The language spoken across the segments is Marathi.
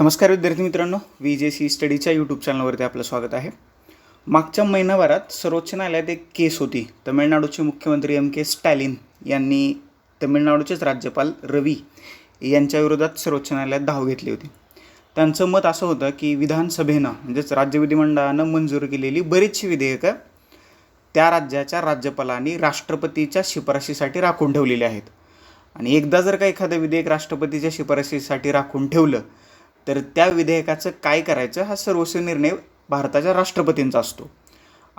नमस्कार विद्यार्थी मित्रांनो व्ही जे सी स्टडीच्या यूट्यूब चॅनलवरती आपलं स्वागत आहे. मागच्या महिनाभरात सर्वोच्च न्यायालयात एक केस होती. तमिळनाडूचे मुख्यमंत्री एम के स्टॅलिन यांनी तमिळनाडूचेच राज्यपाल रवी यांच्या विरोधात सर्वोच्च न्यायालयात धाव घेतली होती. त्यांचं मत असं होतं की विधानसभेनं म्हणजेच राज्य विधिमंडळानं मंजूर केलेली बरीचशी विधेयकं त्या राज्याच्या राज्यपालांनी राष्ट्रपतीच्या शिफारशीसाठी राखून ठेवलेली आहेत. आणि एकदा जर का एखादं विधेयक राष्ट्रपतीच्या शिफारशीसाठी राखून ठेवलं तर त्या विधेयकाचं काय करायचं? हा सर्वस्वी निर्णय भारताच्या राष्ट्रपतींचा असतो.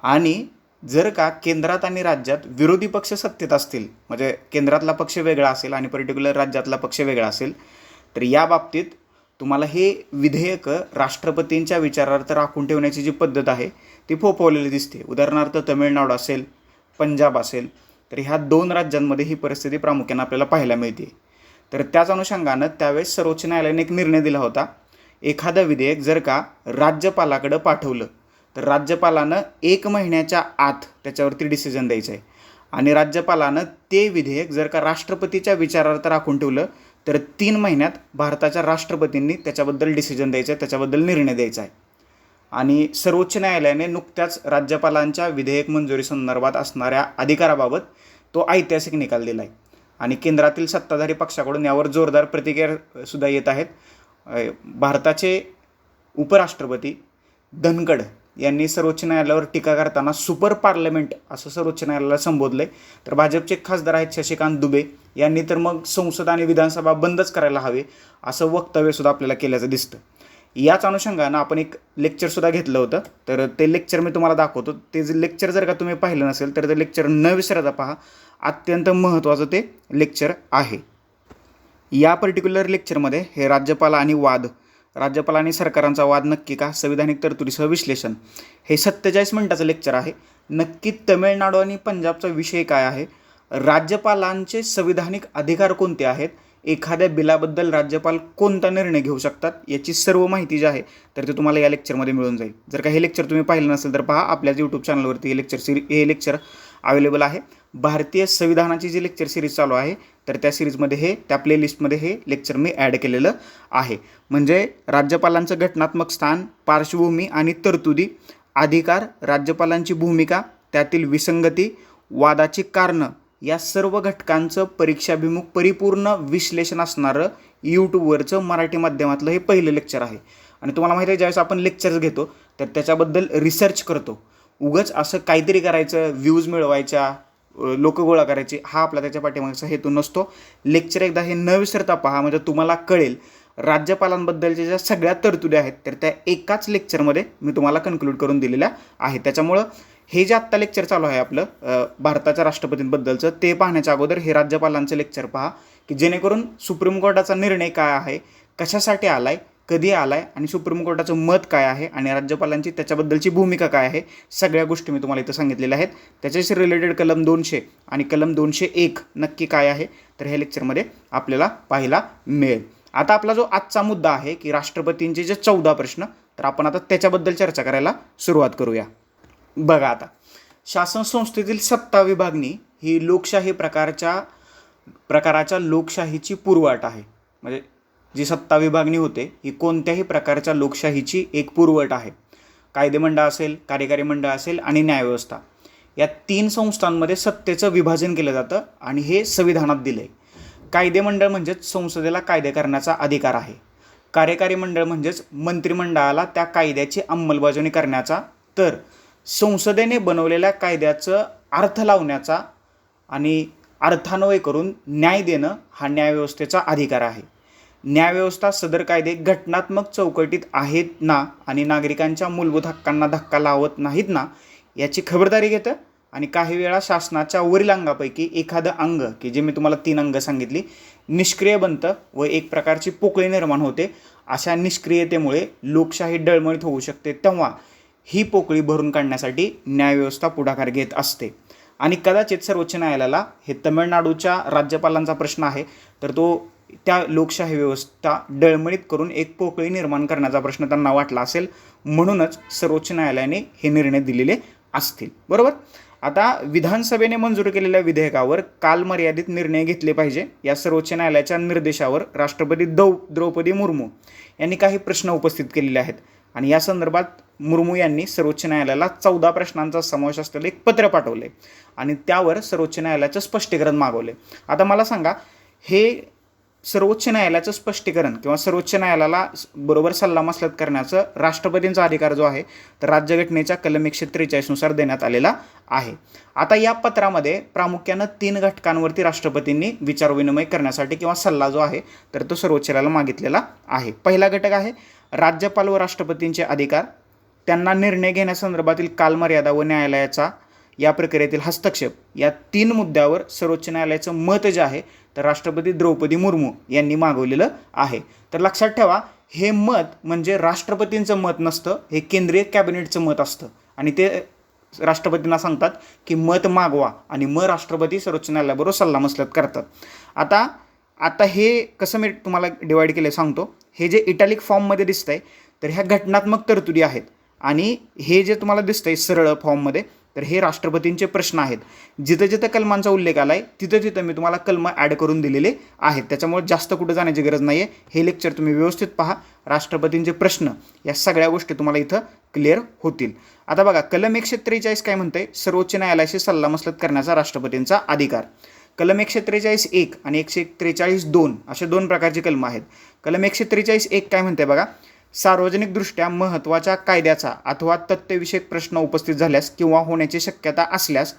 आणि जर का केंद्रात आणि राज्यात विरोधी पक्ष सत्तेत असतील म्हणजे केंद्रातला पक्ष वेगळा असेल आणि पर्टिक्युलर राज्यातला पक्ष वेगळा असेल तर या बाबतीत तुम्हाला हे विधेयकं राष्ट्रपतींच्या विचारार्थ राखून ठेवण्याची जी पद्धत आहे ती फोफवलेली दिसते. उदाहरणार्थ तमिळनाडू असेल पंजाब असेल तर ह्या दोन राज्यांमध्ये ही परिस्थिती प्रामुख्याने आपल्याला पाहायला मिळते. तर त्याच अनुषंगानं त्यावेळेस सर्वोच्च न्यायालयाने एक निर्णय दिला होता. एखादं विधेयक जर का राज्यपालाकडं पाठवलं तर राज्यपालानं एक महिन्याच्या आत त्याच्यावरती डिसिजन द्यायचं आहे आणि राज्यपालानं ते विधेयक जर का राष्ट्रपतीच्या विचारार्थ राखून ठेवलं तर तीन महिन्यात भारताच्या राष्ट्रपतींनी त्याच्याबद्दल डिसिजन द्यायचं आहे त्याच्याबद्दल निर्णय द्यायचा आहे आणि सर्वोच्च न्यायालयाने नुकत्याच राज्यपालांच्या विधेयक मंजुरी संदर्भात असणाऱ्या अधिकाराबाबत तो ऐतिहासिक निकाल दिला आहे आणि केंद्रातील सत्ताधारी पक्षाकडून यावर जोरदार प्रतिक्रिया सुद्धा येत आहेत. भारताचे उपराष्ट्रपती धनगड यांनी सर्वोच्च न्यायालयावर टीका करताना सुपर पार्लमेंट असं सर्वोच्च न्यायालयाला संबोधलं आहे तर भाजपचे खासदार आहेत शशिकांत दुबे. यांनी तर मग संसद आणि विधानसभा बंदच करायला हवे असं वक्तव्यसुद्धा आपल्याला केल्याचं दिसतं. याच अनुषंगानं आपण एक लेक्चरसुद्धा घेतलं होतं. तर ते लेक्चर मी तुम्हाला दाखवतो. ते जे लेक्चर जर का तुम्ही पाहिलं नसेल तर ते लेक्चर न विसरता पहा. अत्यंत महत्त्वाचं ते लेक्चर आहे. या पर्टिक्युलर लेक्चरमध्ये हे राज्यपाल आणि वाद राज्यपाल आणि सरकारांचा वाद नक्की का? संविधानिक तरतुदीसह विश्लेषण. हे सत्तेचाळीस मिनिटाचं लेक्चर आहे. नक्की तमिळनाडू आणि पंजाबचा विषय काय आहे? राज्यपालांचे संविधानिक अधिकार कोणते आहेत? एखाद्या बिलाबद्दल राज्यपाल कोणता निर्णय घेऊ शकतात याची सर्व माहिती जी आहे तर ते तुम्हाला या लेक्चरमध्ये मिळून जाईल. जर का हे लेक्चर तुम्ही पाहिलं नसेल तर पहा आपल्याच यूट्यूब चॅनलवरती हे लेक्चर सिरी हे लेक्चर अवेलेबल आहे. भारतीय संविधानाची जी लेक्चर सिरीज चालू आहे तर त्या सिरीजमध्ये हे त्या प्लेलिस्टमध्ये हे लेक्चर मी ॲड केलेलं आहे. म्हणजे राज्यपालांचं घटनात्मक स्थान पार्श्वभूमी आणि तरतुदी अधिकार राज्यपालांची भूमिका त्यातील विसंगती वादाची कारणं या सर्व घटकांचं परीक्षाभिमुख परिपूर्ण विश्लेषण असणारं यूट्यूबवरचं मराठी माध्यमातलं हे पहिलं लेक्चर आहे. आणि तुम्हाला माहिती आहे ज्यावेळेस आपण लेक्चर्स घेतो तर त्याच्याबद्दल रिसर्च करतो. उगच असं काहीतरी करायचं व्ह्यूज मिळवायच्या लोक गोळा करायचे हा आपला त्याच्या पाठीमागचा हेतू नसतो. लेक्चर एकदा हे न विसरता पहा म्हणजे तुम्हाला कळेल. राज्यपालांबद्दलच्या ज्या सगळ्या तरतुद्या आहेत तर त्या एकाच लेक्चरमध्ये मी तुम्हाला कन्क्लूड करून दिलेल्या आहेत. त्याच्यामुळं हे जे आत्ता लेक्चर चालू आहे आपलं भारताच्या राष्ट्रपतींबद्दलचं ते पाहण्याच्या अगोदर हे राज्यपालांचं लेक्चर पहा की जेणेकरून सुप्रीम कोर्टाचा निर्णय काय आहे कशासाठी आलाय कधी आलाय आणि सुप्रीम कोर्टाचं मत काय आहे आणि राज्यपालांची त्याच्याबद्दलची भूमिका काय आहे सगळ्या गोष्टी मी तुम्हाला इथं सांगितलेल्या आहेत. त्याच्याशी रिलेटेड कलम दोनशे आणि कलम दोनशे एक नक्की काय आहे तर हे लेक्चरमध्ये आपल्याला पाहायला मिळेल. आता आपला जो आजचा मुद्दा आहे की राष्ट्रपतींचे जे चौदा प्रश्न तर आपण आता त्याच्याबद्दल चर्चा करायला सुरुवात करूया. बघा आता. शासन संस्थेतील सत्ता विभागणी ही लोकशाही प्रकारच्या प्रकाराच्या लोकशाहीची पुरवट आहे. म्हणजे जी सत्ता विभागणी होते ही कोणत्याही प्रकारच्या लोकशाहीची एक पुरवट आहे. कायदेमंडळ असेल कार्यकारी मंडळ असेल आणि न्यायव्यवस्था. या तीन संस्थांमध्ये सत्तेचं विभाजन केलं जातं आणि हे संविधानात दिलं आहे कायदेमंडळ म्हणजेच संसदेला कायदे करण्याचा अधिकार आहे. कार्यकारी मंडळ म्हणजेच मंत्रिमंडळाला त्या कायद्याची अंमलबजावणी करण्याचा. तर संसदेने बनवलेल्या कायद्याचं अर्थ लावण्याचा आणि अर्थान्वय करून न्याय देणं हा न्यायव्यवस्थेचा अधिकार आहे. न्यायव्यवस्था सदर कायदे घटनात्मक चौकटीत आहेत ना आणि नागरिकांच्या मूलभूत हक्कांना धक्का लावत नाहीत ना याची खबरदारी घेतं आणि काही वेळा शासनाच्या वरील अंगापैकी एखादं अंग की जे मी तुम्हाला तीन अंग सांगितली निष्क्रिय बनतं व एक प्रकारची पोकळी निर्माण होते. अशा निष्क्रियतेमुळे लोकशाही डळमळीत होऊ शकते तेव्हा ही पोकळी भरून काढण्यासाठी न्यायव्यवस्था पुढाकार घेत असते. आणि कदाचित सर्वोच्च न्यायालयाला हे तमिळनाडूच्या राज्यपालांचा प्रश्न आहे तर तो त्या लोकशाही व्यवस्था डळमळीत करून एक पोकळी निर्माण करण्याचा प्रश्न त्यांना वाटला असेल म्हणूनच सर्वोच्च न्यायालयाने हे निर्णय दिलेले असतील. बरोबर? आता विधानसभेने मंजूर केलेल्या विधेयकावर कालमर्यादित निर्णय घेतले पाहिजे या सर्वोच्च न्यायालयाच्या निर्देशावर राष्ट्रपती दौ द्रौपदी मुर्मू यांनी काही प्रश्न उपस्थित केलेले आहेत. आणि या संदर्भात मुर्मू यांनी सर्वोच्च न्यायालयाला चौदा प्रश्नांचा समावेश असलेले एक पत्र पाठवले आणि त्यावर सर्वोच्च न्यायालयाचं स्पष्टीकरण मागवले आता मला सांगा हे सर्वोच्च न्यायालयाचं स्पष्टीकरण किंवा सर्वोच्च न्यायालयाला बरोबर सल्लामसलत करण्याचं राष्ट्रपतींचा अधिकार जो आहे तर राज्यघटनेच्या कलम एकशे त्रेचाळीसनुसार देण्यात आलेला आहे. आता या पत्रामध्ये प्रामुख्यानं तीन घटकांवरती राष्ट्रपतींनी विचारविनिमय करण्यासाठी किंवा सल्ला जो आहे तर तो सर्वोच्च न्यायालयाला मागितलेला आहे. पहिला घटक आहे राज्यपाल व राष्ट्रपतींचे अधिकार त्यांना निर्णय घेण्यासंदर्भातील कालमर्यादा व न्यायालयाचा या प्रक्रियेतील हस्तक्षेप या तीन मुद्द्यावर सर्वोच्च न्यायालयाचं मत जे आहे तर राष्ट्रपती द्रौपदी मुर्मू यांनी मागवलेलं आहे. तर लक्षात ठेवा हे मत म्हणजे राष्ट्रपतींचं मत नसतं हे केंद्रीय कॅबिनेटचं मत असतं. आणि ते राष्ट्रपतींना सांगतात की मत मागवा आणि मग राष्ट्रपती सर्वोच्च न्यायालयाबरोबर सल्लामसलत करतात. आता आता हे कसं मी तुम्हाला डिवाईड केलं सांगतो. हे जे इटॅलिक फॉर्ममध्ये दिसतं आहे तर ह्या घटनात्मक तरतुदी आहेत. आणि हे जे तुम्हाला दिसतंय सरळ फॉर्ममध्ये तर हे राष्ट्रपतींचे प्रश्न आहेत. जिथं जिथं कलमांचा उल्लेख आला आहे तिथं तिथं मी तुम्हाला कलम ॲड करून दिलेले आहेत. त्याच्यामुळे जास्त कुठं जाण्याची गरज नाही आहे हे लेक्चर तुम्ही व्यवस्थित पहा. राष्ट्रपतींचे प्रश्न या सगळ्या गोष्टी तुम्हाला इथं क्लिअर होतील. आता बघा कलम एकशे त्रेचाळीस काय म्हणते सर्वोच्च न्यायालयाशी सल्लामसलत करण्याचा राष्ट्रपतींचा अधिकार. कलम एकशे त्रेचाळीस एक आणि एकशे त्रेचाळीस दोन असे दोन प्रकारची कलम आहेत. कलम एकशे त्रेचाळीस एक काय म्हणते बघा? सार्वजनिकदृष्ट्या महत्त्वाच्या कायद्याचा अथवा तथ्यविषयक प्रश्न उपस्थित झाल्यास किंवा होण्याची शक्यता असल्यास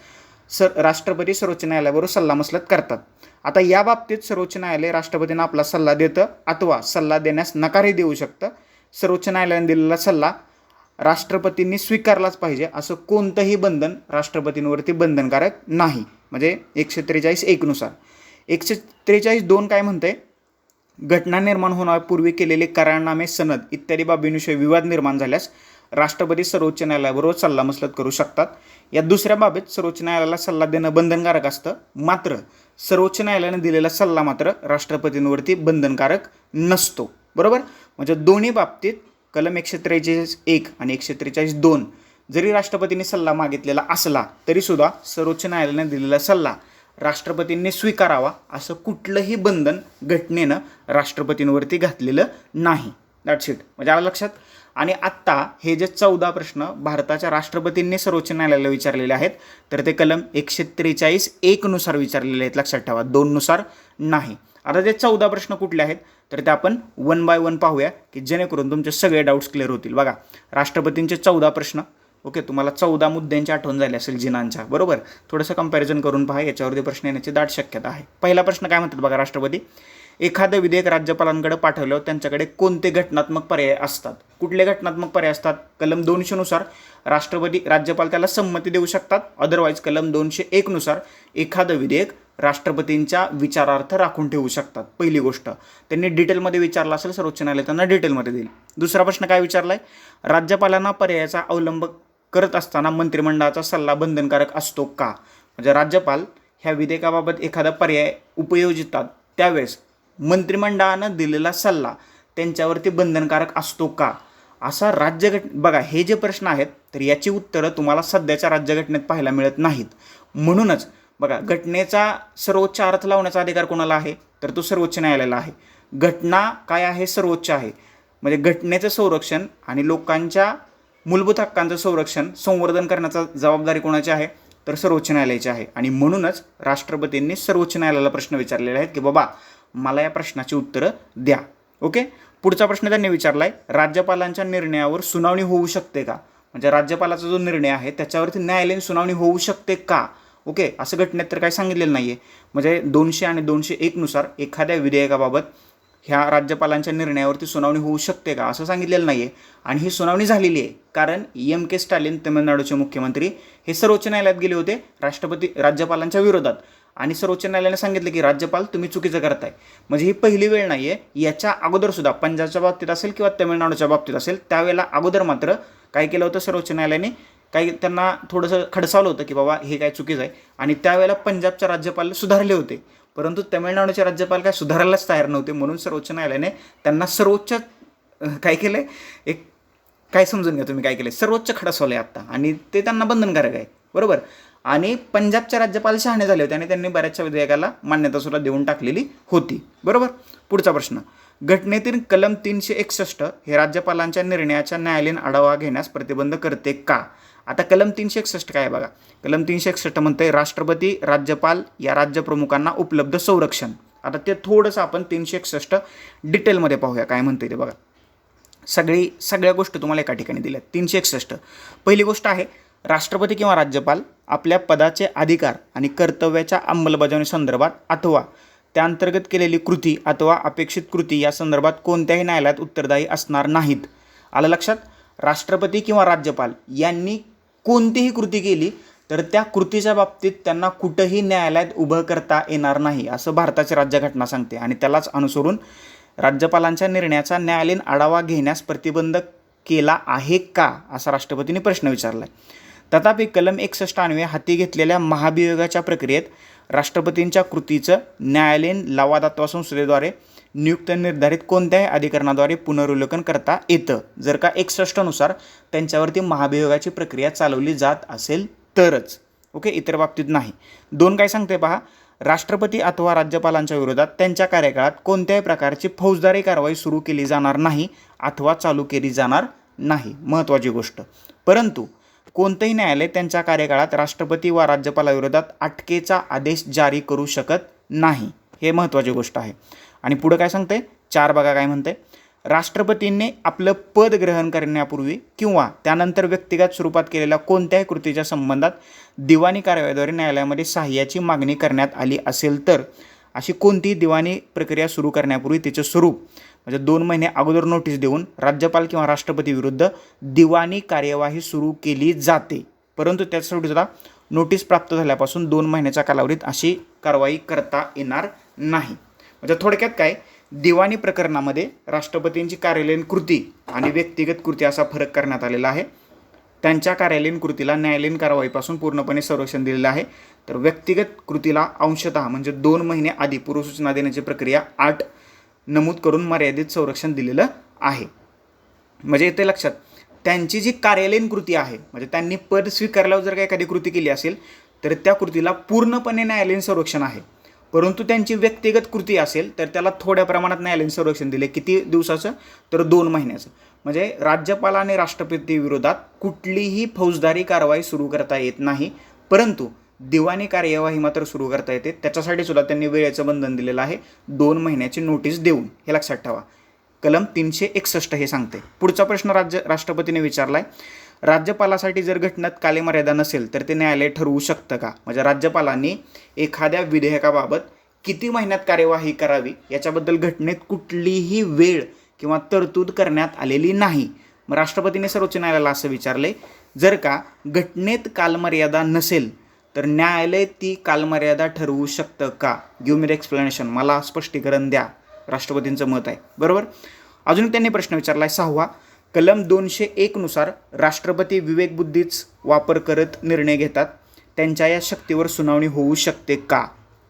स राष्ट्रपती सर्वोच्च न्यायालयाबरोबर सल्लामसलत करतात. आता या बाबतीत सर्वोच्च न्यायालय राष्ट्रपतींना आपला सल्ला देतं अथवा सल्ला देण्यास नकारही देऊ शकतं. सर्वोच्च न्यायालयाने दिलेला सल्ला राष्ट्रपतींनी स्वीकारलाच पाहिजे असं कोणतंही बंधन राष्ट्रपतींवरती बंधनकारक नाही. म्हणजे एकशे त्रेचाळीस एकनुसार एकशे त्रेचाळीस दोन काय म्हणते घटना निर्माण होण्यापूर्वी केलेले करारनामे सनद इत्यादी बाबींविषयी विवाद निर्माण झाल्यास राष्ट्रपती सर्वोच्च न्यायालयाबरोबर सल्लामसलत करू शकतात. या दुसऱ्या बाबीत सर्वोच्च न्यायालयाला सल्ला देणं बंधनकारक असतं. मात्र सर्वोच्च न्यायालयाने दिलेला सल्ला मात्र राष्ट्रपतींवरती बंधनकारक नसतो. बरोबर? म्हणजे दोन्ही बाबतीत कलम एकशे त्रेचाळीस एक आणि एकशे त्रेचाळीस दोन जरी राष्ट्रपतींनी सल्ला मागितलेला असला तरीसुद्धा सर्वोच्च न्यायालयाने दिलेला सल्ला राष्ट्रपतींनी स्वीकारावा असं कुठलंही बंधन घटनेनं राष्ट्रपतींवरती घातलेलं नाही. दॅट्स इट म्हणजे आलं लक्षात? आणि आत्ता हे जे चौदा प्रश्न भारताच्या राष्ट्रपतींनी सर्वोच्च न्यायालयाला विचारलेले आहेत तर ते कलम एकशे त्रेचाळीस एकनुसार विचारलेले आहेत. लक्षात ठेवा दोननुसार नाही. आता ते चौदा प्रश्न कुठले आहेत तर ते आपण वन बाय वन पाहूया की जेणेकरून तुमचे सगळे डाऊट्स क्लिअर होतील. बघा राष्ट्रपतींचे चौदा प्रश्न ओके तुम्हाला चौदा मुद्द्यांची आठवण झाली असेल जिनांच्या. बरोबर? थोडंसं कंपॅरिझन करून पहा याच्यावरती प्रश्न येण्याची दाट शक्यता आहे. पहिला प्रश्न काय म्हणतात बघा राष्ट्रपती? एखादं विधेयक राज्यपालांकडे पाठवल्यावर त्यांच्याकडे कोणते घटनात्मक पर्याय असतात? कुठले घटनात्मक पर्याय असतात? कलम दोनशेनुसार राष्ट्रपती राज्यपाल त्याला संमती देऊ शकतात. अदरवाईज कलम दोनशे एकनुसार एखादं विधेयक राष्ट्रपतींच्या विचारार्थ राखून ठेवू शकतात. पहिली गोष्ट. त्यांनी डिटेलमध्ये विचारलं असेल सर्वोच्च न्यायालय त्यांना डिटेलमध्ये देईल. दुसरा प्रश्न काय विचारला आहे राज्यपालांना पर्यायाचा अवलंब करत असताना मंत्रिमंडळाचा सल्ला बंधनकारक असतो का? म्हणजे राज्यपाल ह्या विधेयकाबाबत एखादा पर्याय उपयोजितात त्यावेळेस मंत्रिमंडळानं दिलेला सल्ला त्यांच्यावरती बंधनकारक असतो का? असा राज्यघट बघा हे जे प्रश्न आहेत तर याची उत्तरं तुम्हाला सध्याच्या राज्यघटनेत पाहायला मिळत नाहीत. म्हणूनच बघा घटनेचा सर्वोच्च अर्थ लावण्याचा अधिकार कोणाला आहे? तर तो सर्वोच्च न्यायालयाला आहे. घटना काय आहे? सर्वोच्च आहे. म्हणजे घटनेचं संरक्षण आणि लोकांच्या मूलभूत हक्कांचं संरक्षण संवर्धन करण्याचा जबाबदारी कोणाची आहे? तर सर्वोच्च न्यायालयाची आहे. आणि म्हणूनच राष्ट्रपतींनी सर्वोच्च न्यायालयाला प्रश्न विचारलेले आहेत की बाबा मला या प्रश्नाची उत्तरं द्या. ओके? पुढचा प्रश्न त्यांनी विचारला आहे राज्यपालांच्या निर्णयावर सुनावणी होऊ शकते का? म्हणजे राज्यपालाचा जो निर्णय आहे त्याच्यावरती न्यायालयीन सुनावणी होऊ शकते का? ओके? असं घटनेत तर काही सांगितलेलं नाही आहे म्हणजे दोनशे आणि दोनशे एकनुसार एखाद्या विधेयकाबाबत ह्या राज्यपालांच्या निर्णयावरती सुनावणी होऊ शकते का असं सांगितलेलं नाही आहे आणि ही सुनावणी झालेली आहे कारण एम के स्टॅलिन तमिळनाडूचे मुख्यमंत्री हे सर्वोच्च न्यायालयात गेले होते राष्ट्रपती राज्यपालांच्या विरोधात. आणि सर्वोच्च न्यायालयाने सांगितलं की राज्यपाल तुम्ही चुकीचं करताय. म्हणजे ही पहिली वेळ नाही आहे याच्या अगोदरसुद्धा पंजाबच्या बाबतीत असेल किंवा तमिळनाडूच्या बाबतीत असेल त्यावेळेला अगोदर मात्र काय केलं होतं सर्वोच्च न्यायालयाने? काही त्यांना थोडंसं खडसावलं होतं की बाबा हे काय चुकीचं आहे. आणि त्यावेळेला पंजाबच्या राज्यपाल सुधारले होते. परंतु तमिळनाडूचे राज्यपाल काय सुधारायलाच तयार नव्हते म्हणून सर्वोच्च न्यायालयाने त्यांना सर्वोच्च काय केलं आहे एक काय समजून घ्या तुम्ही काय केलं सर्वोच्च खडसवलं आहे आत्ता आणि ते त्यांना बंधनकारक आहे बरोबर? आणि पंजाबचे राज्यपाल शहाणे झाले होते आणि त्यांनी बऱ्याचशा विधेयकाला मान्यता सुद्धा देऊन टाकलेली होती. बरोबर? पुढचा प्रश्न. घटनेतील कलम तीनशे एकसष्ट हे राज्यपालांच्या निर्णयाच्या न्यायालयीन आढावा घेण्यास प्रतिबंध करते का? आता कलम तीनशे एकसष्ट काय आहे बघा. कलम तीनशे एकसष्ट म्हणते राष्ट्रपती राज्यपाल या राज्यप्रमुखांना उपलब्ध संरक्षण. आता ते थोडंसं आपण तीनशे एकसष्ट डिटेलमध्ये पाहूया काय म्हणते ते बघा. सगळी सगळ्या गोष्टी तुम्हाला एका ठिकाणी दिल्या तीनशे एकसष्ट. पहिली गोष्ट आहे राष्ट्रपती किंवा राज्यपाल आपल्या पदाचे अधिकार आणि कर्तव्याच्या अंमलबजावणी संदर्भात अथवा त्या अंतर्गत केलेली कृती अथवा अपेक्षित कृती या संदर्भात कोणत्याही न्यायालयात उत्तरदायी असणार नाहीत. आलं लक्षात? राष्ट्रपती किंवा राज्यपाल यांनी कोणतीही कृती केली तर त्या कृतीच्या बाबतीत त्यांना कुठंही न्यायालयात उभं करता येणार नाही असं भारताची राज्यघटना सांगते. आणि त्यालाच अनुसरून राज्यपालांच्या निर्णयाचा न्यायालयीन आढावा घेण्यास प्रतिबंध केला आहे का असा राष्ट्रपतींनी प्रश्न विचारला आहे तथापि कलम एकसष्टान्वे हाती घेतलेल्या महाभियोगाच्या प्रक्रियेत राष्ट्रपतींच्या कृतीचं न्यायालयीन लवादात्व संसदेद्वारे नियुक्त निर्धारित कोणत्याही अधिकरणाद्वारे पुनर्वलोकन करता येतं. जर का एकसष्टनुसार त्यांच्यावरती महाभियोगाची प्रक्रिया चालवली जात असेल तरच. ओके? इतर बाबतीत नाही. दोन काय सांगते पहा. राष्ट्रपती अथवा राज्यपालांच्या विरोधात त्यांच्या कार्यकाळात कोणत्याही प्रकारची फौजदारी कारवाई सुरू केली जाणार नाही अथवा चालू केली जाणार नाही. महत्त्वाची गोष्ट. परंतु कोणतंही न्यायालय त्यांच्या कार्यकाळात राष्ट्रपती व राज्यपालाविरोधात अटकेचा आदेश जारी करू शकत नाही. हे महत्त्वाची गोष्ट आहे. आणि पुढं काय सांगते चार बघा काय म्हणते राष्ट्रपतींनी आपलं पद ग्रहण करण्यापूर्वी किंवा त्यानंतर व्यक्तिगत स्वरूपात केलेल्या कोणत्याही कृतीच्या संबंधात दिवाणी कारवाईद्वारे न्यायालयामध्ये सहाय्याची मागणी करण्यात आली असेल तर अशी कोणतीही दिवाणी प्रक्रिया सुरू करण्यापूर्वी तिचं स्वरूप म्हणजे दोन महिने अगोदर नोटीस देऊन राज्यपाल किंवा राष्ट्रपती विरुद्ध दिवाणी कार्यवाही सुरू केली जाते. परंतु त्यासाठी सुद्धा नोटीस प्राप्त झाल्यापासून दोन महिन्याच्या कालावधीत अशी कारवाई करता येणार नाही. म्हणजे थोडक्यात काय? दिवाणी प्रकरणामध्ये राष्ट्रपतींची कार्यालयीन कृती आणि व्यक्तिगत कृती असा फरक करण्यात आलेला आहे. त्यांच्या कार्यालयीन कृतीला न्यायालयीन कारवाईपासून पूर्णपणे संरक्षण दिलेलं आहे. तर व्यक्तिगत कृतीला अंशतः म्हणजे दोन महिने आधी पूर्वसूचना देण्याची प्रक्रिया आठ नमूद करून मर्यादित संरक्षण दिलेलं आहे. म्हणजे येते लक्षात त्यांची जी कार्यालयीन कृती आहे म्हणजे त्यांनी पद स्वीकारल्यावर जर का एखादी कृती केली असेल तर त्या कृतीला पूर्णपणे न्यायालयीन संरक्षण आहे. परंतु त्यांची व्यक्तिगत कृती असेल तर त्याला थोड्या प्रमाणात न्यायालयीन संरक्षण दिले. किती दिवसाचं? तर दोन महिन्याचं. म्हणजे राज्यपाल आणि राष्ट्रपती विरोधात कुठलीही फौजदारी कारवाई सुरू करता येत नाही. परंतु दिवाणी कार्यवाही मात्र सुरू करता येते. त्याच्यासाठी सुद्धा त्यांनी वेळेचं बंधन दिलेलं आहे. दोन महिन्याची नोटीस देऊन. हे लक्षात ठेवा. कलम तीनशे एकसष्ट हे सांगते. पुढचा प्रश्न राज्य राष्ट्रपतीने विचारला आहे राज्यपालासाठी जर घटनेत कालमर्यादा नसेल तर ते न्यायालय ठरवू शकतं का? म्हणजे राज्यपालांनी एखाद्या विधेयकाबाबत किती महिन्यात कार्यवाही करावी? याच्याबद्दल घटनेत कुठलीही वेळ किंवा तरतूद करण्यात आलेली नाही. मग राष्ट्रपतीने सर्वोच्च न्यायालयाला असं विचारले जर का घटनेत कालमर्यादा नसेल तर न्यायालय ती कालमर्यादा ठरवू शकतं का? गिव मी द एक्सप्लेनेशन मला स्पष्टीकरण द्या. राष्ट्रपतींचं मत आहे. बरोबर? अजून त्यांनी प्रश्न विचारला आहे सहावा. कलम दोनशे एकनुसार राष्ट्रपती विवेकबुद्धीच वापर करत निर्णय घेतात. त्यांच्या या शक्तीवर सुनावणी होऊ शकते का?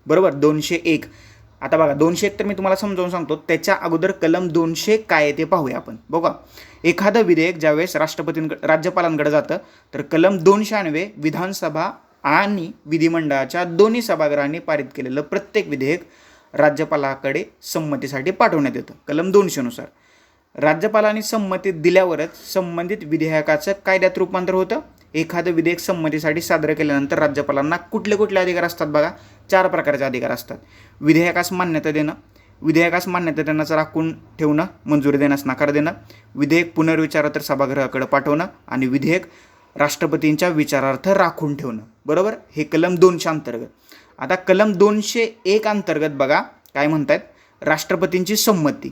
बरोबर दोनशे एक. आता बघा दोनशे एक तर मी तुम्हाला समजावून सांगतो. त्याच्या अगोदर कलम दोनशे काय आहे ते पाहूया आपण. बघा एखादं विधेयक ज्यावेळेस राष्ट्रपतींकडे राज्यपालांकडे जातं तर कलम दोनशे विधानसभा आणि विधिमंडळाच्या दोन्ही सभागृहांनी पारित केलेलं प्रत्येक विधेयक राज्यपालाकडे संमतीसाठी पाठवण्यात येतं. कलम दोनशेनुसार राज्यपालांनी संमती दिल्यावरच संबंधित विधेयकाचं कायद्यात रूपांतर होतं. एखादं विधेयक संमतीसाठी सादर केल्यानंतर राज्यपालांना कुठले कुठले अधिकार असतात बघा? चार प्रकारचे अधिकार असतात. विधेयकास मान्यता देणं विधेयकास मान्यता देण्याचं राखून ठेवणं मंजुरी देण्यास नकार देणं विधेयक पुनर्विचारार्थ सभागृहाकडे पाठवणं आणि विधेयक राष्ट्रपतींच्या विचारार्थ राखून ठेवणं. बरोबर? हे कलम दोनशे अंतर्गत. आता कलम दोनशे एक अंतर्गत बघा काय म्हणतात राष्ट्रपतींची संमती.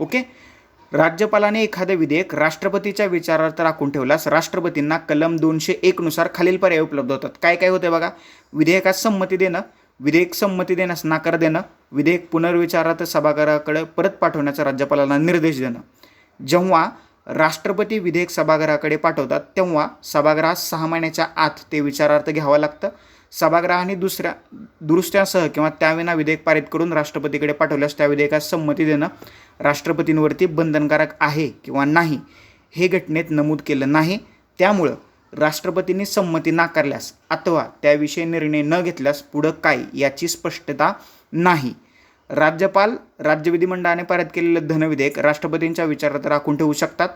ओके? राज्यपालाने एखादे विधेयक राष्ट्रपतीच्या विचारार्थ राखून ठेवल्यास राष्ट्रपतींना कलम दोनशे एकनुसार खालील पर्याय उपलब्ध होतात. काय काय होते बघा? विधेयकास संमती देणं विधेयक संमती देण्यास नकार देणं विधेयक पुनर्विचारार्थ सभागृहाकडे परत पाठवण्याचा राज्यपालांना निर्देश देणं. जेव्हा राष्ट्रपती विधेयक सभागृहाकडे पाठवतात तेव्हा सभागृहास सहा महिन्याच्या आत ते विचारार्थ घ्यावं लागतं. सभागृहाने दुसऱ्या दुरुस्त्यासह किंवा त्याविना विधेयक पारित करून राष्ट्रपतीकडे पाठवल्यास त्या विधेयकास संमती देणं राष्ट्रपतींवरती बंधनकारक आहे किंवा नाही हे घटनेत नमूद केलं नाही त्यामुळं राष्ट्रपतींनी संमती नाकारल्यास अथवा त्याविषयी निर्णय न घेतल्यास पुढं काय याची स्पष्टता नाही. राज्यपाल राज्य विधिमंडळाने पारित केलेलं धनविधेयक राष्ट्रपतींच्या विचारात राखून ठेवू शकतात.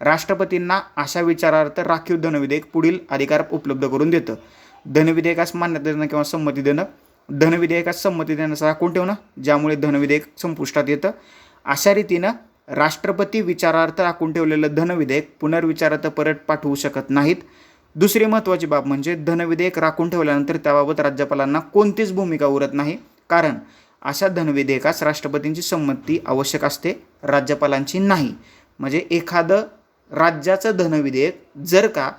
राष्ट्रपतींना अशा विचारार्थ राखीव धनविधेयक पुढील अधिकार उपलब्ध करून देतं. धनविधेयकास मान्यता देणं किंवा संमती देणं धनविधेयकास संमती देण्यास राखून ठेवणं ज्यामुळे धनविधेयक संपुष्टात येतं. अशा रीतीनं राष्ट्रपती विचारार्थ राखून ठेवलेलं धनविधेयक पुनर्विचारार्थ परत पाठवू शकत नाहीत. दुसरी महत्त्वाची बाब म्हणजे धनविधेयक राखून ठेवल्यानंतर त्याबाबत राज्यपालांना कोणतीच भूमिका उरत नाही. कारण अशा धनविधेयकास राष्ट्रपतींची संमती आवश्यक असते राज्यपालांची नाही. म्हणजे एखादं राज्याचं धनविधेयक जर का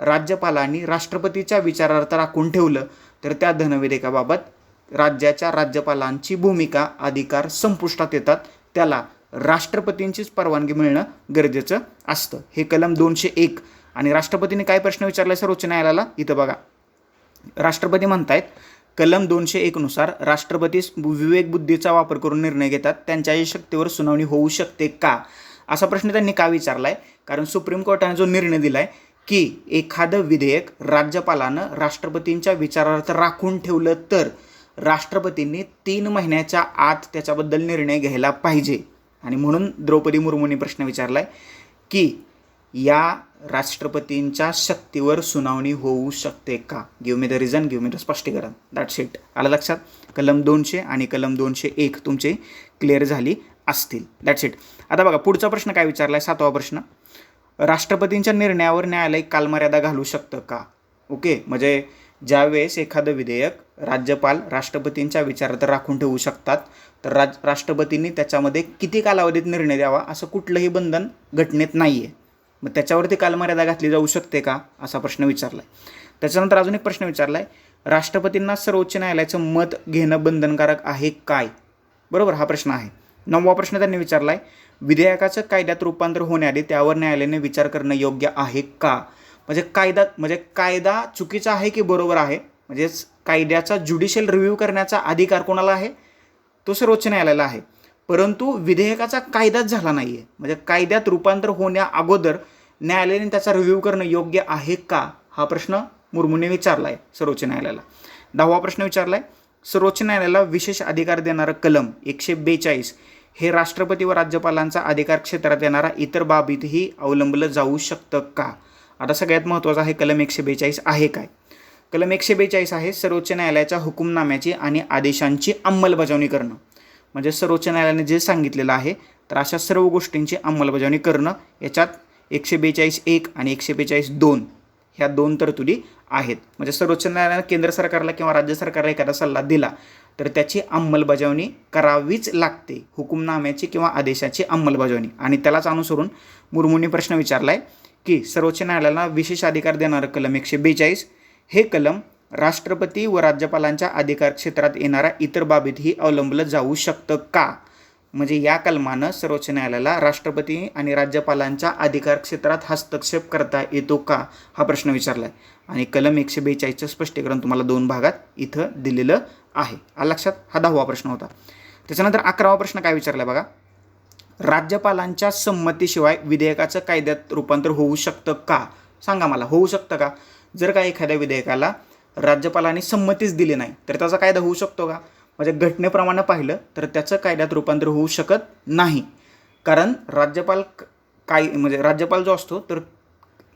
राज्यपालांनी राष्ट्रपतीच्या विचारार्थ राखून ठेवलं तर त्या धनविधेयकाबाबत राज्याच्या राज्यपालांची भूमिका अधिकार संपुष्टात येतात. त्याला राष्ट्रपतींचीच परवानगी मिळणं गरजेचं असतं. हे कलम दोनशे एक. आणि राष्ट्रपतीने काय प्रश्न विचारला सर्वोच्च न्यायालयाला? इथं बघा. राष्ट्रपती म्हणतायत कलम दोनशे एकनुसार राष्ट्रपती विवेकबुद्धीचा वापर करून निर्णय घेतात. त्यांच्या शक्तीवर सुनावणी होऊ शकते का? असा प्रश्न त्यांनी का विचारला आहे कारण सुप्रीम कोर्टाने जो निर्णय दिला आहे की एखादं विधेयक राज्यपालानं राष्ट्रपतींच्या विचारार्थ राखून ठेवलं तर राष्ट्रपतींनी तीन महिन्याच्या आत त्याच्याबद्दल निर्णय घ्यायला पाहिजे. आणि म्हणून द्रौपदी मुर्मूंनी प्रश्न विचारला आहे की या राष्ट्रपतींच्या शक्तीवर सुनावणी होऊ शकते का? Give me the reason give me the स्पष्टीकरण. दॅट्स इट आलं लक्षात? कलम दोनशे आणि कलम दोनशे एक तुमचे क्लिअर झाली असतील. दॅट्स इट आता बघा पुढचा प्रश्न काय विचारला आहे सातवा प्रश्न. राष्ट्रपतींच्या निर्णयावर न्यायालय कालमर्यादा घालू शकतं का? ओके म्हणजे ज्यावेळेस एखादं विधेयक राज्यपाल राष्ट्रपतींच्या विचारात राखून ठेवू शकतात तर राज राष्ट्रपतींनी त्याच्यामध्ये किती कालावधीत निर्णय द्यावा असं कुठलंही बंधन घटनेत नाही आहे मग त्याच्यावरती कालमर्यादा घातली जाऊ शकते का? असा प्रश्न विचारला आहे त्याच्यानंतर अजून एक प्रश्न विचारला आहे राष्ट्रपतींना सर्वोच्च न्यायालयाचं मत घेणं बंधनकारक आहे काय? बरोबर हा प्रश्न आहे. नववा प्रश्न त्यांनी विचारला आहे विधेयकाचं कायद्यात रूपांतर होण्याआधी त्यावर न्यायालयाने विचार करणं योग्य आहे का? म्हणजे कायदा म्हणजे कायदा चुकीचा आहे की बरोबर आहे? म्हणजेच कायद्याचा ज्युडिशियल रिव्ह्यू करण्याचा अधिकार कोणाला आहे? तो सर्वोच्च न्यायालयाला आहे. परंतु विधेयकाचा कायदाच झाला नाही आहे म्हणजे कायद्यात रूपांतर होण्या अगोदर न्यायालयाने त्याचा रिव्ह्यू करणं योग्य आहे का? हा प्रश्न मुर्मूने विचारला आहे सर्वोच्च न्यायालयाला. दहावा प्रश्न विचारला आहे सर्वोच्च न्यायालयाला विशेष अधिकार देणारं कलम एकशे बेचाळीस हे राष्ट्रपती व राज्यपालांचा अधिकार क्षेत्रात येणारा इतर बाबीतही अवलंबलं जाऊ शकतं का? आता सगळ्यात महत्त्वाचं आहे कलम एकशे बेचाळीस आहे काय? कलम एकशे बेचाळीस आहे सर्वोच्च न्यायालयाच्या हुकुमनाम्याची आणि आदेशांची अंमलबजावणी करणं. म्हणजे सर्वोच्च न्यायालयाने जे सांगितलेलं आहे तर अशा सर्व गोष्टींची अंमलबजावणी करणं याच्यात एकशे बेचाळीस एक आणि एकशे बेचाळीस दोन ह्या दोन तरतुदी आहेत. म्हणजे सर्वोच्च न्यायालयानं केंद्र सरकारला किंवा राज्य सरकारला एखादा सल्ला दिला तर त्याची अंमलबजावणी करावीच लागते. हुकुमनाम्याची किंवा आदेशाची अंमलबजावणी. आणि त्यालाच अनुसरून मुर्मूंनी प्रश्न विचारला आहे की सर्वोच्च न्यायालयाला विशेष अधिकार देणारं कलम एकशे बेचाळीस. हे कलम राष्ट्रपती व राज्यपालांच्या अधिकार क्षेत्रात येणाऱ्या इतर बाबीतही अवलंबलं जाऊ शकतं का? म्हणजे या कलमानं सर्वोच्च न्यायालयाला राष्ट्रपती आणि राज्यपालांच्या अधिकार क्षेत्रात हस्तक्षेप करता येतो का? हा प्रश्न विचारला आहे आणि कलम एकशे बेचाळीसचं स्पष्टीकरण तुम्हाला दोन भागात इथं दिलेलं आहे. आ लक्षात? हा दहावा प्रश्न होता. त्याच्यानंतर अकरावा प्रश्न काय विचारला बघा? राज्यपालांच्या संमतीशिवाय विधेयकाचं कायद्यात रूपांतर होऊ शकतं का? सांगा मला होऊ शकतं का? जर का एखाद्या विधेयकाला राज्यपालांनी संमतीच दिली नाही तर त्याचा कायदा होऊ शकतो का? म्हणजे घटनेप्रमाणे पाहिलं तर त्याचं कायद्यात रूपांतर होऊ शकत नाही. कारण राज्यपाल काय म्हणजे राज्यपाल जो असतो तर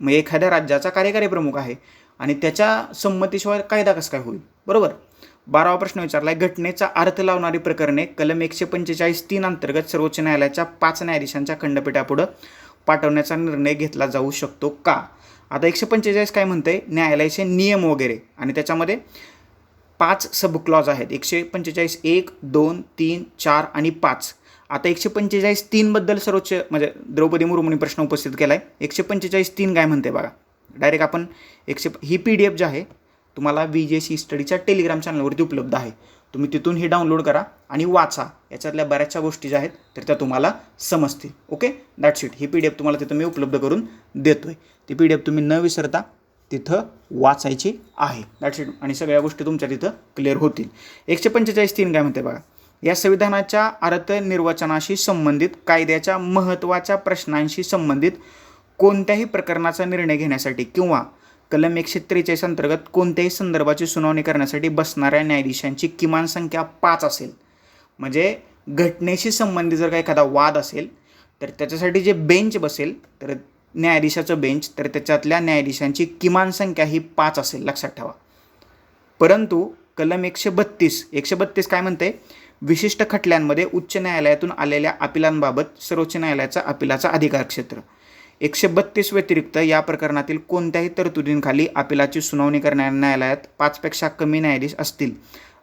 म्हणजे एखाद्या राज्याचा कार्यकारी प्रमुख आहे आणि त्याच्या संमतीशिवाय कायदा कसं काय होईल? बरोबर? बारावा प्रश्न विचारला आहे घटनेचा अर्थ लावणारी प्रकरणे कलम एकशे पंचेचाळीस तीन अंतर्गत सर्वोच्च न्यायालयाच्या पाच न्यायाधीशांच्या खंडपीठापुढं पाठवण्याचा निर्णय घेतला जाऊ शकतो का? आता एकशे पंचेचाळीस काय म्हणते न्यायालयाचे नियम वगैरे. आणि त्याच्यामध्ये पाच सब क्लॉज आहेत. एकशे पंचेचाळीस एक दोन तीन चार आणि पाच. आता एकशे पंचेचाळीस तीनबद्दल सर्वोच्च म्हणजे द्रौपदी मुर्मूंनी प्रश्न उपस्थित केला आहे एकशे पंचेचाळीस तीन काय म्हणते बघा. डायरेक्ट आपण एकशे ही पी डी एफ जी आहे तुम्हाला व्ही जे सी स्टडीच्या टेलिग्राम चॅनलवरती उपलब्ध आहे. तुम्ही तिथून हे डाउनलोड करा आणि वाचा. याच्यातल्या बऱ्याचशा गोष्टी ज्या आहेत तर त्या तुम्हाला समजतील. ओके दॅट्स इट ही पी डी एफ तुम्हाला तिथं मी उपलब्ध करून देतो आहे ती पी डी एफ तुम्ही न विसरता तिथं वाचायची आहे. दॅट्स इट आणि सगळ्या गोष्टी तुमच्या तिथं क्लिअर होतील. एकशे पंचेचाळीस तीन काय म्हणते बघा? या संविधानाच्या अर्थ निर्वचनाशी संबंधित कायद्याच्या महत्त्वाच्या प्रश्नांशी संबंधित कोणत्याही प्रकरणाचा निर्णय घेण्यासाठी किंवा कलम एकशे त्रेचाळीस अंतर्गत कोणत्याही संदर्भाची सुनावणी करण्यासाठी बसणाऱ्या न्यायाधीशांची किमान संख्या पाच असेल. म्हणजे घटनेशी संबंधित जर का एखादा वाद असेल तर त्याच्यासाठी जे बेंच बसेल तर न्यायाधीशाचं बेंच तर त्याच्यातल्या न्यायाधीशांची किमान संख्या ही पाच असेल लक्षात ठेवा. परंतु कलम एकशे बत्तीस एकशे बत्तीस काय म्हणते? विशिष्ट खटल्यांमध्ये उच्च न्यायालयातून आलेल्या अपिलांबाबत सर्वोच्च न्यायालयाचा अपिलाचा अधिकार क्षेत्र. एकशे बत्तीस व्यतिरिक्त या प्रकरणातील कोणत्याही तरतुदींखाली अपिलाची सुनावणी करणाऱ्या न्यायालयात पाचपेक्षा कमी न्यायाधीश असतील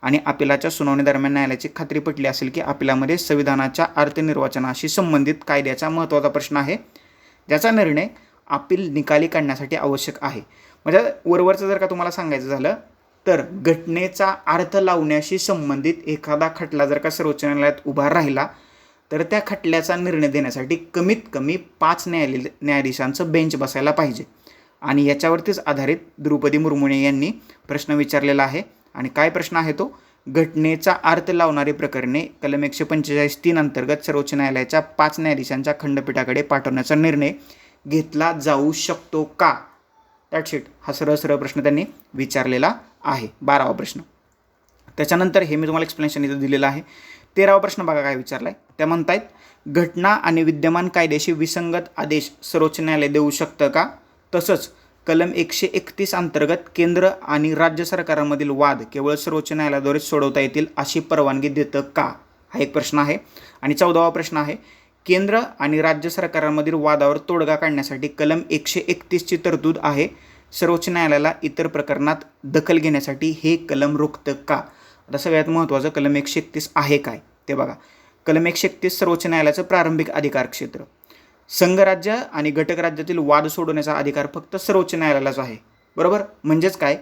आणि अपिलाच्या सुनावणी दरम्यान न्यायालयाची खात्री पटली असेल की अपिलामध्ये संविधानाच्या अर्थनिर्वाचनाशी संबंधित कायद्याचा महत्त्वाचा प्रश्न आहे ज्याचा निर्णय अपील निकाली काढण्यासाठी आवश्यक आहे. म्हणजे वरवरचं जर का तुम्हाला सांगायचं झालं तर घटनेचा अर्थ लावण्याशी संबंधित एखादा खटला जर का सर्वोच्च न्यायालयात उभा राहिला तर त्या खटल्याचा निर्णय देण्यासाठी कमीत कमी पाच न्यायालय न्यायाधीशांचं बेंच बसायला पाहिजे. आणि याच्यावरतीच आधारित द्रौपदी मुर्मुने यांनी प्रश्न विचारलेला आहे. आणि काय प्रश्न आहे तो? घटनेचा अर्थ लावणारी प्रकरणे कलम एकशे पंचेचाळीस तीन अंतर्गत सर्वोच्च न्यायालयाच्या पाच न्यायाधीशांच्या खंडपीठाकडे पाठवण्याचा निर्णय घेतला जाऊ शकतो का? दॅटशीट हा सरळ सरळ प्रश्न त्यांनी विचारलेला आहे. बारावा प्रश्न. त्याच्यानंतर हे मी तुम्हाला एक्सप्लेनेशन इथं दिलेलं आहे. तेरावा प्रश्न बघा काय विचारला आहे त्या म्हणतायत घटना आणि विद्यमान कायदेशी विसंगत आदेश सर्वोच्च न्यायालय देऊ शकतं का तसंच कलम एकशे एकतीस अंतर्गत केंद्र आणि राज्य सरकारांमधील वाद केवळ सर्वोच्च न्यायालयाद्वारे सोडवता येतील अशी परवानगी देतं का? हा एक प्रश्न आहे. आणि चौदावा प्रश्न आहे केंद्र आणि राज्य सरकारांमधील वादावर तोडगा काढण्यासाठी कलम एकशे एकतीसची तरतूद आहे? सर्वोच्च न्यायालयाला इतर प्रकरणात दखल घेण्यासाठी हे कलम रोखतं का? आता सगळ्यात महत्त्वाचं कलम एकशे एकतीस आहे काय? ते बघा. कलम एकशे एकतीस सर्वोच्च न्यायालयाचं प्रारंभिक अधिकार क्षेत्र. संघराज्य आणि घटक राज्यातील वाद सोडवण्याचा अधिकार फक्त सर्वोच्च न्यायालयालाच आहे. बरोबर? म्हणजेच काय?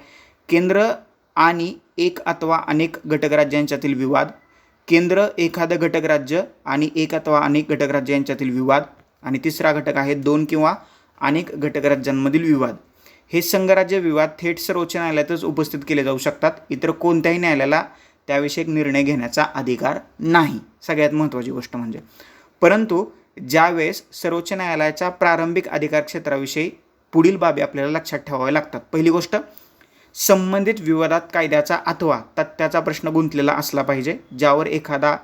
केंद्र आणि एक अथवा अनेक घटक राज्यांच्यातील विवाद केंद्र एखादं घटक राज्य आणि एक अथवा अनेक घटक राज्य यांच्यातील विवाद आणि तिसरा घटक आहे दोन किंवा अनेक घटक राज्यांमधील विवाद. हे संघराज्य विवाद थेट सर्वोच्च न्यायालयातच उपस्थित केले जाऊ शकतात. इतर कोणत्याही न्यायालयाला त्याविषयी निर्णय घेण्याचा अधिकार नाही. सगळ्यात महत्त्वाची गोष्ट म्हणजे. परंतु ज्यावेळेस सर्वोच्च न्यायालयाच्या प्रारंभिक अधिकार क्षेत्राविषयी पुढील बाबी आपल्याला लक्षात ठेवाव्या लागतात. पहिली गोष्ट संबंधित विवादात कायद्याचा अथवा तथ्याचा प्रश्न गुंतलेला असला पाहिजे ज्यावर एखादा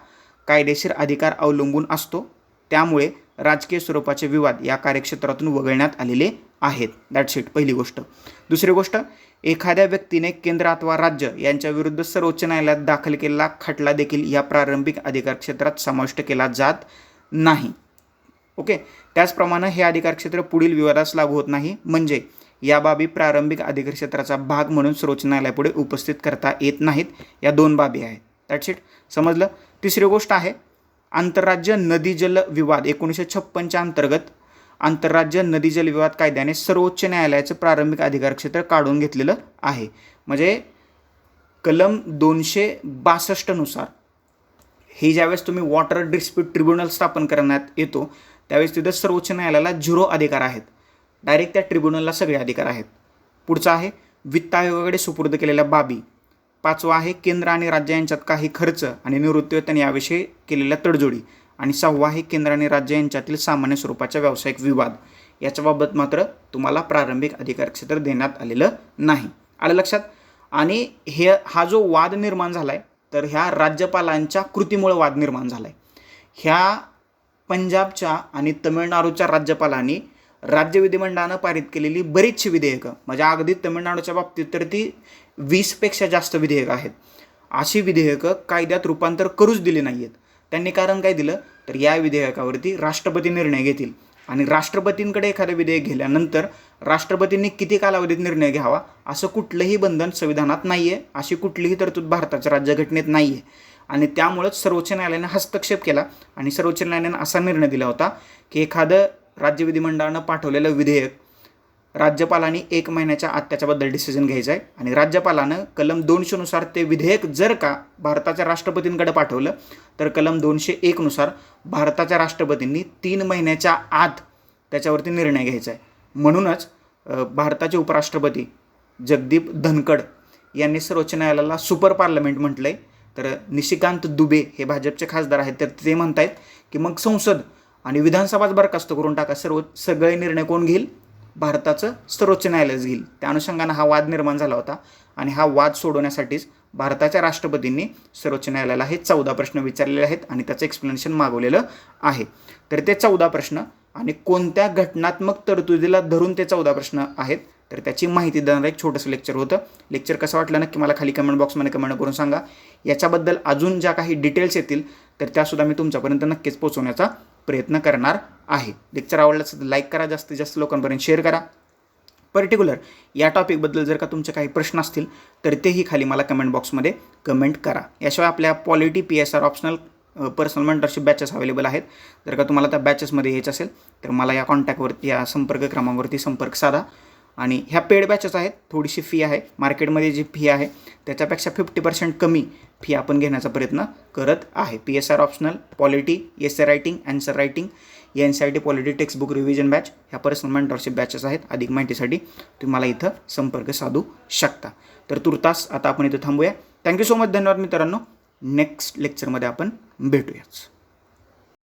कायदेशीर अधिकार अवलंबून असतो. त्यामुळे राजकीय स्वरूपाचे विवाद या कार्यक्षेत्रातून वगळण्यात आलेले आहेत. दॅट्स इट पहिली गोष्ट. दुसरी गोष्ट एखाद्या व्यक्तीने केंद्र अथवा राज्य यांच्या विरुद्ध सर्वोच्च न्यायालयात दाखल केलेला खटला देखील या प्रारंभिक अधिकार क्षेत्रात समाविष्ट केला जात नाही. ओके त्याचप्रमाणे हे अधिकार क्षेत्र पुढील विवादास लागू होत नाही. म्हणजे या बाबी प्रारंभिक अधिकार क्षेत्राचा भाग म्हणून सर्वोच्च न्यायालयापुढे उपस्थित करता येत नाहीत. या दोन बाबी आहेत. दॅट्स इट समजलं? तिसरी गोष्ट आहे आंतरराज्य नदी जल विवाद एकोणीसशे छप्पनच्या अंतर्गत आंतरराज्य नदी जल विवाद कायद्याने सर्वोच्च न्यायालयाचं प्रारंभिक अधिकार क्षेत्र काढून घेतलेलं आहे. म्हणजे कलम दोनशे बासष्टनुसार हे ज्यावेळेस तुम्ही वॉटर डिस्प्यूट ट्रिब्युनल स्थापन करण्यात येतो त्यावेळेस तिथं सर्वोच्च न्यायालयाला झिरो अधिकार आहेत. डायरेक्ट त्या ट्रिब्युनलला सगळे अधिकार आहेत. पुढचा आहे वित्त आयोगाकडे सुपूर्द केलेल्या बाबी. पाचवा आहे केंद्र आणि राज्य यांच्यात काही खर्च आणि निवृत्तीवेतन याविषयी केलेल्या तडजोडी. आणि सहावा आहे केंद्र आणि राज्य यांच्यातील सामान्य स्वरूपाच्या व्यावसायिक विवाद. याच्याबाबत मात्र तुम्हाला प्रारंभिक अधिकार क्षेत्र देण्यात आलेलं नाही. आलं लक्षात? आणि हे हा जो वाद निर्माण झाला आहे तर ह्या राज्यपालांच्या कृतीमुळे वाद निर्माण झाला आहे ह्या पंजाबच्या आणि तमिळनाडूच्या राज्यपालांनी राज्य विधिमंडळानं पारित केलेली बरीचशी विधेयकं. म्हणजे अगदी तमिळनाडूच्या बाबतीत तर ती वीसपेक्षा जास्त विधेयकं आहेत. अशी विधेयकं कायद्यात रूपांतर करूच दिली नाही आहेत त्यांनी कारण काय दिलं? तर या विधेयकावरती राष्ट्रपती निर्णय घेतील. आणि राष्ट्रपतींकडे एखादं विधेयक गेल्यानंतर राष्ट्रपतींनी किती कालावधीत निर्णय घ्यावा? असं कुठलंही बंधन संविधानात नाही आहे अशी कुठलीही तरतूद भारताच्या राज्यघटनेत नाही आहे आणि त्यामुळंच सर्वोच्च न्यायालयानं हस्तक्षेप केला. आणि सर्वोच्च न्यायालयानं असा निर्णय दिला होता की एखादं राज्य विधिमंडळानं पाठवलेलं विधेयक राज्यपालांनी एक महिन्याच्या आत त्याच्याबद्दल डिसिजन घ्यायचं आहे आणि राज्यपालानं कलम दोनशेनुसार ते विधेयक जर का भारताच्या राष्ट्रपतींकडे पाठवलं तर कलम दोनशे एकनुसार भारताच्या राष्ट्रपतींनी तीन महिन्याच्या आत त्याच्यावरती निर्णय घ्यायचा आहे म्हणूनच भारताचे उपराष्ट्रपती जगदीप धनकड यांनी सर्वोच्च न्यायालयाला सुपर पार्लमेंट म्हटलं आहे तर निशिकांत दुबे हे भाजपचे खासदार आहेत तर ते म्हणत आहेत की मग संसद आणि विधानसभाच बरखास्त करून टाका सर्व सगळे निर्णय कोण घेईल? भारताचं सर्वोच्च न्यायालयच घेईल. त्या अनुषंगानं हा वाद निर्माण झाला होता आणि हा वाद सोडवण्यासाठीच भारताच्या राष्ट्रपतींनी सर्वोच्च न्यायालयाला हे चौदा प्रश्न विचारलेले आहेत आणि त्याचं एक्सप्लेनेशन मागवलेलं आहे. तर ते चौदा प्रश्न आणि कोणत्या घटनात्मक तरतुदीला धरून ते चौदा प्रश्न आहेत तर त्याची माहिती देणारं एक छोटंसं लेक्चर होतं. लेक्चर कसं वाटलं नक्की मला खाली कमेंट बॉक्समध्ये कमेंट करून सांगा. याच्याबद्दल अजून ज्या काही डिटेल्स येतील तर त्यासुद्धा मी तुमच्यापर्यंत नक्कीच पोहोचवण्याचा प्रयत्न करणार आहे. लेक्चर आवडलं असेल तर लाईक करा जास्तीत जास्त लोकांपर्यंत शेअर करा. पर्टिक्युलर या टॉपिकबद्दल जर का तुमचे काही प्रश्न असतील तर तेही खाली मला कमेंट बॉक्समध्ये कमेंट करा. याशिवाय आपल्या polity P S R optional personal mentorship batches available आहेत. जर का तुम्हाला त्या बॅचेसमध्ये यायचं असेल तर मला या कॉन्टॅक्टवरती या संपर्क क्रमांकावरती संपर्क साधा. आणि ह्या पेड बॅचेस आहेत थोडीशी फी आहे. मार्केटमध्ये जी फी आहे त्याच्यापेक्षा फिफ्टी पर्सेंट कमी फी आपण घेण्याचा प्रयत्न करत आहे. P S R optional polity essay writing answer writing N C I T polity textbook revision batch ह्या पर्सनल मेंटरशिप बॅचेस आहेत. अधिक माहितीसाठी तुम्ही मला इथं संपर्क साधू शकता. तर तुर्तास आता आपण इथं थांबूया. थँक्यू सो मच धन्यवाद मित्रांनो. नेक्स्ट लेक्चरमध्ये आपण भेटूयाच.